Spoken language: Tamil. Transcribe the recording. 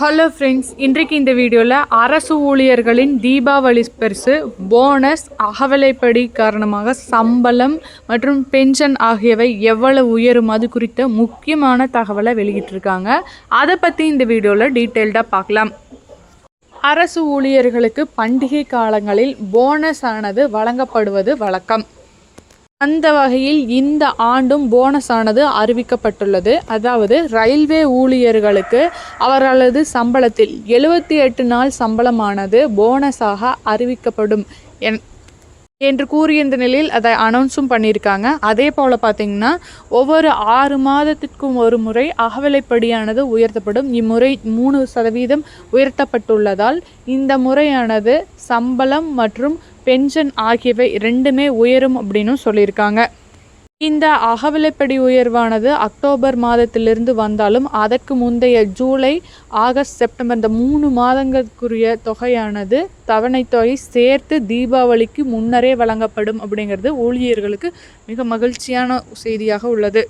ஹலோ ஃப்ரெண்ட்ஸ் இன்றைக்கு இந்த வீடியோவில் அரசு ஊழியர்களின் தீபாவளி பரிசு போனஸ் அகவலைப்படி காரணமாக சம்பளம் மற்றும் பென்ஷன் ஆகியவை எவ்வளவு உயரும் அது குறித்த முக்கியமான தகவலை வெளியிட்டிருக்காங்க. அதை பற்றி இந்த வீடியோவில் டீட்டெயில்டாக பார்க்கலாம். அரசு ஊழியர்களுக்கு பண்டிகை காலங்களில் போனஸ் ஆனது வழங்கப்படுவது வழக்கம். அந்த வகையில் இந்த ஆண்டும் போனஸ் ஆனது அறிவிக்கப்பட்டுள்ளது. அதாவது ரயில்வே ஊழியர்களுக்கு அவர்களது சம்பளத்தில் எழுபத்தி எட்டு நாள் சம்பளமானது போனஸாக அறிவிக்கப்படும் என் என்று கூறியிருந்த நிலையில் அதை அனௌன்ஸும் பண்ணியிருக்காங்க. அதே போல் பார்த்தீங்கன்னா ஒவ்வொரு ஆறு மாதத்திற்கும் ஒரு முறை அகவிலைப்படியானது உயர்த்தப்படும். இம்முறை மூணு சதவீதம் உயர்த்தப்பட்டுள்ளதால் இந்த முறையானது சம்பளம் மற்றும் பென்ஷன் ஆகியவை ரெண்டுமே உயரும் அப்படின்னு சொல்லியிருக்காங்க. இந்த அகவிலைப்படி உயர்வானது அக்டோபர் மாதத்திலிருந்து வந்தாலும் அதற்கு முந்தைய ஜூலை ஆகஸ்ட் செப்டம்பர் இந்த மூணு மாதங்களுக்குரிய தொகையானது தவணைத் தொகை சேர்த்து தீபாவளிக்கு முன்னரே வழங்கப்படும் அப்படிங்கிறது ஊழியர்களுக்கு மிக மகிழ்ச்சியான செய்தியாக உள்ளது.